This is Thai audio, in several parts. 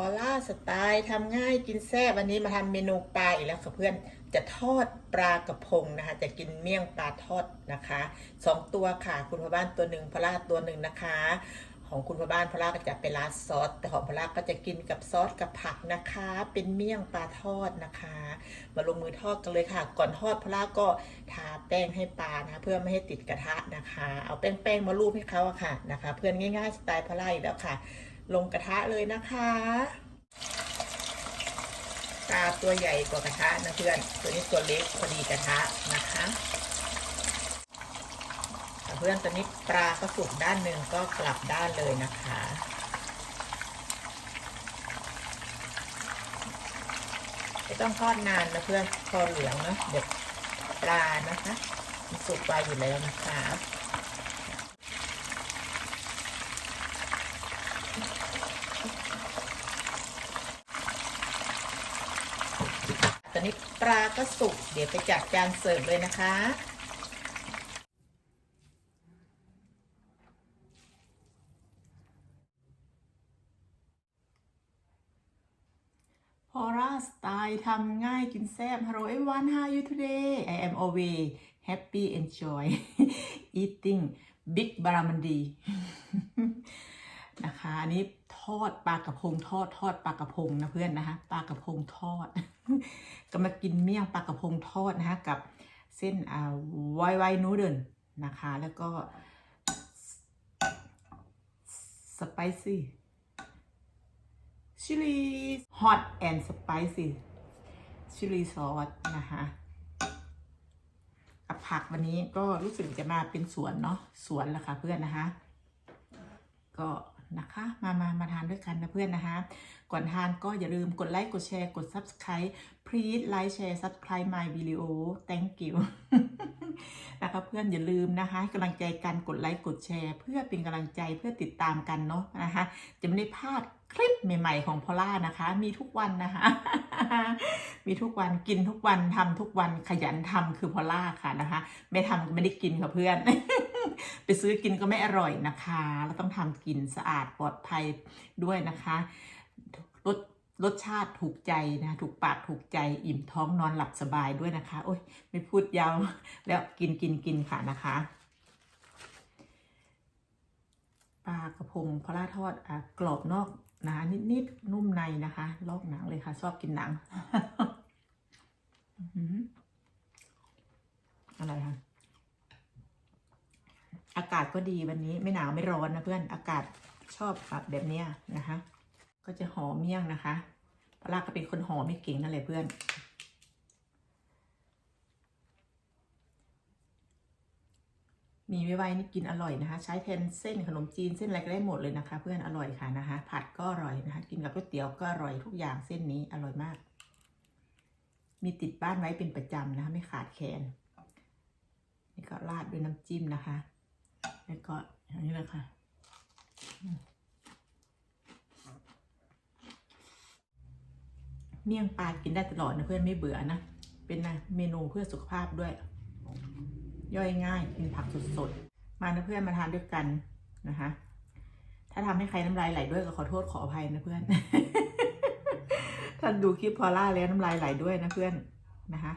อล่าสไตล์ทำง่ายกินแซ่บวันนี้มาทำเมนูปลาอีกแล้วค่ะเพื่อนจะทอดปลากระพงนะคะ จะกินเมี่ยงปลาทอดนะคะสองตัวค่ะ คุณพ่อบ้านตัวหนึ่งพล่าตัวหนึ่งนะคะ ของคุณพ่อบ้านพล่าก็จะเป็นราดซอสแต่ของพล่าก็จะกินกับซอสกับผักนะคะ เป็นเมี่ยงปลาทอดนะคะ มาลงมือทอดกันเลยค่ะ ก่อนทอดพล่าก็ทาแป้งให้ปลานะเพื่อไม่ให้ติดกระทะนะคะ เอาแป้งๆมาลูบให้เขาอะค่ะนะคะ เพื่อนง่ายๆสไตล์พล่าอีกแล้วค่ะ ลงกระทะเลยนะคะปลาตัวใหญ่กว่ากระทะนะเพื่อน ตัวนี้ตัวเล็กพอดีกระทะนะคะเพื่อนตัวนี้ปลาก็สุกด้านหนึ่งก็กลับด้านเลยนะคะไม่ต้องทอดนานนะเพื่อนพอเหลืองนะเด็ดปลานะคะสุกไปอยู่แล้วนะคะ อนนี้ปลาก็สุก เดี๋ยวไปจัดจานเสิร์ฟเลยนะคะ พอร่าสไตล์ทำง่ายกินแซ่บ Hello everyone how are you today I am always happy enjoy eating big baramandi นะคะ อันนี้ อดปลากระพงทอดทอดปลากระพงนะเพื่อนนะคะปลากระพงทอด ก็มากินเมี่ยงปลากระพงทอดนะคะกับเส้นอ่าไวไวนูเดิลนะคะ แล้วก็สไปซี่ชิลีฮอตแอนด์สไปซี่ชิลีซอสนะคะกับผักวันนี้ก็รู้สึกจะมาเป็นสวนเนาะสวนละค่ะเพื่อนนะคะ ก็ นะคะ มามามาทานด้วยกันนะเพื่อนนะคะ ก่อนทานก็อย่าลืมกดไลค์ กดแชร์ กด subscribe please like share subscribe my video thank you นะคะเพื่อนอย่าลืมนะคะให้กำลังใจกันกดไลค์กดแชร์ เพื่อเป็นกำลังใจเพื่อติดตามกันเนาะนะคะ จะไม่ได้พลาดคลิปใหม่ ๆ ของพอล่านะคะ มีทุกวันนะคะ มีทุกวันกินทุกวันทำทุกวันขยันทำคือพอล่าค่ะนะคะ ไม่ทำก็ไม่ได้กินค่ะเพื่อน ไปซื้อกินก็ไม่อร่อยนะคะเราต้องทำกินสะอาดปลอดภัยด้วยนะคะรสรสชาติถูกใจนะถูกปากถูกใจอิ่มท้องนอนหลับสบายด้วยนะคะ โอ้ยไม่พูดยาวแล้วกินกินกินค่ะนะคะปลากระพงพลาทอดอะกรอบนอกหนานิดๆนุ่มในนะคะ ลอกหนังเลยค่ะ ชอบกินหนังอะไรคะากาศก็ดีวันนี้ไม่หนาวไม่ร้อนนะเพื่อนอากาศชอบแบบเนี้ยนะคะ ก็จะหอมเมี่ยงนะคะปลาก็เป็นคนหอมไม่เก่งนั่นแหละเพื่อน มีไว้ไว้นี่กินอร่อยนะคะ ใช้แทนเส้นขนมจีนเส้นอะไรก็ได้หมดเลยนะคะ เพื่อนอร่อยค่ะนะคะ ผัดก็อร่อยนะคะ กินกับก๋วยเตี๋ยวก็อร่อยทุกอย่างเส้นนี้อร่อยมาก มีติดบ้านไว้เป็นประจำนะคะ ไม่ขาดแคลนนี่ก็ราดด้วยน้ำจิ้มนะคะ แล้วก็อย่างนี้เลยค่ะเมี่ยงปลากินได้ตลอดนะเพื่อนไม่เบื่อนะ เป็นนะเมนูเพื่อสุขภาพด้วย ย่อยง่ายกินผักสดๆ มานะเพื่อนมาทานด้วยกันนะคะ ถ้าทำให้ใครน้ำลายไหลด้วยก็ขอโทษขออภัยนะเพื่อนถ้าดูคลิปพอล่าแล้วน้ำลายไหลด้วยนะเพื่อนนะคะ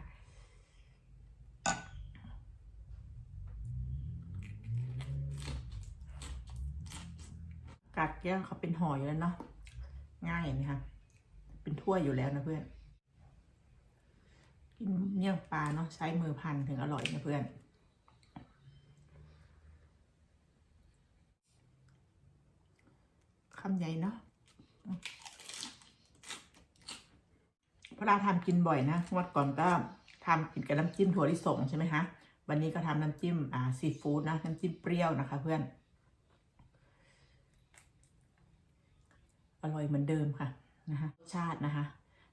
กัดแก้วเขาเป็นห่ออยู่แล้วเนาะง่ายนะคะเป็นถ้วยอยู่แล้วนะเพื่อน กินเมี่ยงปลาเนาะใช้มือพันถึงอร่อยนะเพื่อน คำใหญ่เนาะพระราทำกินบ่อยนะวัดก่อนก็ทำกินกับน้ำจิ้มถั่วลิสงใช่ไหมคะ วันนี้ก็ทำน้ำจิ้มอ่าซีฟู้ดนะน้ำจิ้มเปรี้ยวนะคะเพื่อน อร่อยเหมือนเดิมค่ะนะคะรสชาตินะคะ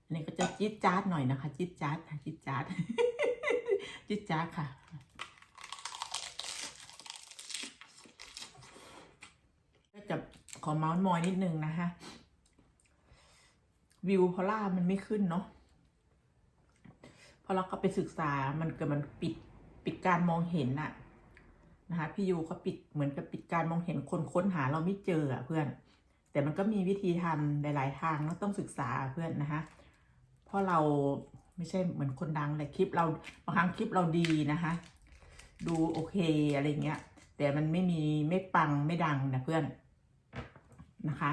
อันนี้ก็จะจี๊ดจ๊าดหน่อยนะคะ จี๊ดจ๊าดจี๊ดจ๊าดจี๊ดจ๊าดค่ะก็จะขอเมาส์มอยนิดนึงนะคะวิวพอล่ามันไม่ขึ้นเนาะพอเราก็ไปศึกษามันเกิดมันปิดปิดการมองเห็นน่ะนะคะพี่ยูเขาปิดเหมือนกับปิดการมองเห็นคนค้นหาเราไม่เจออะเพื่อน แต่มันก็มีวิธีทำหลาย ๆ ทางเนอะต้องศึกษาเพื่อนนะคะ เพราะเราไม่ใช่เหมือนคนดังเลยคลิปเราบางครั้งคลิปเราดีนะคะ ดูโอเคอะไรเงี้ย แต่มันไม่มีไม่ปังไม่ดังนะเพื่อนนะคะ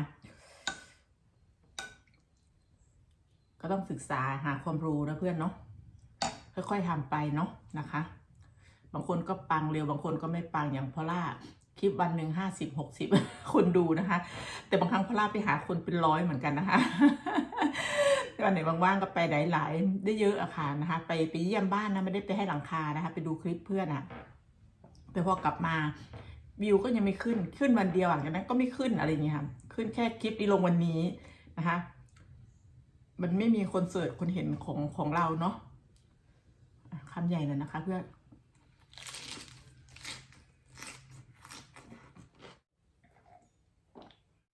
ก็ต้องศึกษาหาความรู้นะเพื่อนเนาะค่อย ๆทำไปเนาะนะคะ บางคนก็ปังเร็วบางคนก็ไม่ปังอย่างพอล่า ลิปวันหนึ่งห้าสิบหกสิบคนดูนะคะ แต่บางครั้งพอล่าไปหาคนเป็นร้อยเหมือนกันนะคะวันไหนว่างๆก็ไปหลายๆได้เยอะอะค่ะนะคะ ไปไปเยี่ยมบ้านนะไม่ได้ไปให้หลังคานะคะ ไปดูคลิปเพื่อนอะแต่พอกลับมาวิวก็ยังไม่ขึ้นขึ้นวันเดียวหลังจากนั้นก็ไม่ขึ้นอะไรอย่างเงี้ยค่ะขึ้นแค่คลิปที่ลงวันนี้นะคะ มันไม่มีคนเสิร์ชคนเห็นของของเราเนาะคำใหญ่หน่อยนะคะ เพื่อน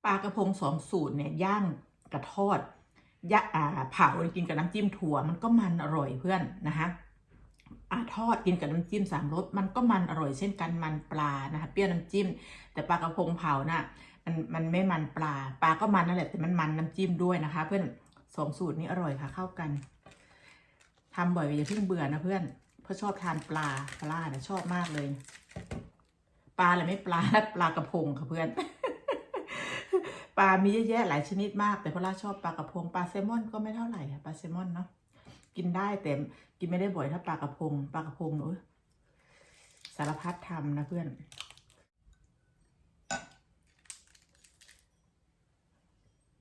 ปลากระพงสองสูตรเนี่ยย่างกระทอดย่าอ่าเผากินกับน้ำจิ้มถั่วมันก็มันอร่อยเพื่อนนะคะอ่าทอดกินกับน้ำจิ้มสามรสมันก็มันอร่อยเช่นกันมันปลานะคะเปรี้ยวน้ำจิ้ม แต่ปลากระพงเผาน่ะมันมันไม่มันปลา ปลาก็มันนั่นแหละแต่มันมันน้ำจิ้มด้วยนะคะ เพื่อนสองสูตรนี้อร่อยค่ะเข้ากันทำบ่อยอย่าเพิ่งเบื่อนะเพื่อนเพราะชอบทานปลาปลาเนี่ยชอบมากเลย ปลาเลยไม่ปลาปลากระพงค่ะเพื่อน ลามีเยอะแยะหลายชนิดมาก แต่พอล่าชอบปลากระพงปลาแซลมอนก็ไม่เท่าไหร่ค่ะปลาแซลมอนเนาะกินได้แต่กินไม่ได้บ่อยถ้าปลากระพงปลากระพงเนอะสารพัดทำนะเพื่อน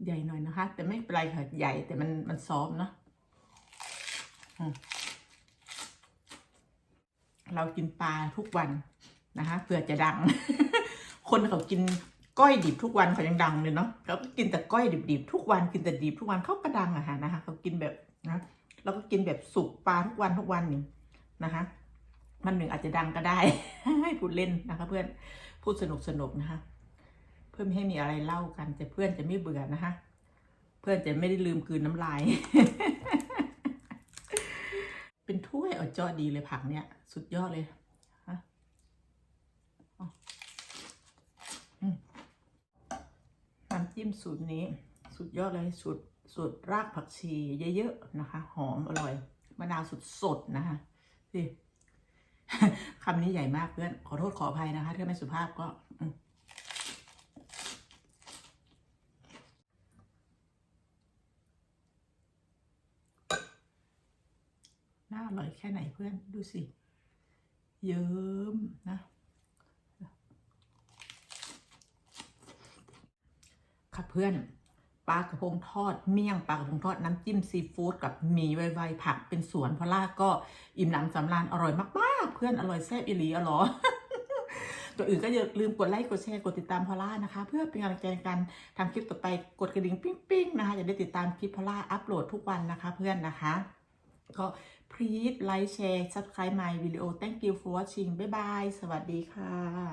ใหญ่หน่อยนะคะ แต่ไม่เป็นไรค่ะใหญ่แต่มันมันซอฟเนาะเรากินปลาทุกวันนะคะเพื่อจะดัง คนเขากิน ก้อยดิบทุกวันเขายังดังเลยเนาะเขาก็กินแต่ก้อยดิบๆทุกวันกินแต่ดิบทุกวันเขาก็ดังอะค่ะนะคะเขากินแบบนะเราก็กินแบบสุกปลาทุกวันทุกวันนี่นะคะมันหนึ่งอาจจะดังก็ได้ ให้พูดเล่นนะคะ เพื่อนพูดสนุกสนุกนะคะ เพื่อไม่ให้มีอะไรเล่ากันแต่เพื่อนจะไม่เบื่อนะคะ เพื่อนจะไม่ได้ลืมกลืนน้ำลาย เป็นถ้วยเอาจอดีเลยผักเนี่ย สุดยอดเลยฮะอ๋ออืมน้ำ จิ้มสูตรนี้ สุดยอดเลยสูตรสูตรรากผักชีเยอะๆนะคะ หอมอร่อยมะนาวสดสดๆนะคะสิคำนี้ใหญ่มากเพื่อน ขอโทษขออภัยนะคะถ้าไม่สุภาพก็น่าอร่อยแค่ไหนเพื่อนดูสิ เยิ้มนะ ค่ะ เพื่อนปลากระพงทอดเมี่ยงปลากระพงทอดน้ำจิ้มซีฟู้ดกับหมี่ไวๆผักเป็นสวนพอล่าก็อิ่มหนำสำราญอร่อยมากๆ เพื่อนอร่อยแซ่บอีหลีอร่อยตัวอื่นก็อย่าลืมกดไลค์กดแชร์กดติดตามพอล่านะคะ เพื่อเป็นกำลังใจในการทำคลิปต่อไปกดกระดิ่งปิ้งๆนะคะจะได้ติดตามคลิปพอล่าอัปโหลดทุกวันนะคะเพื่อนนะคะ ก็ please like share subscribe my video thank you for watching บ๊ายบายสวัสดีค่ะ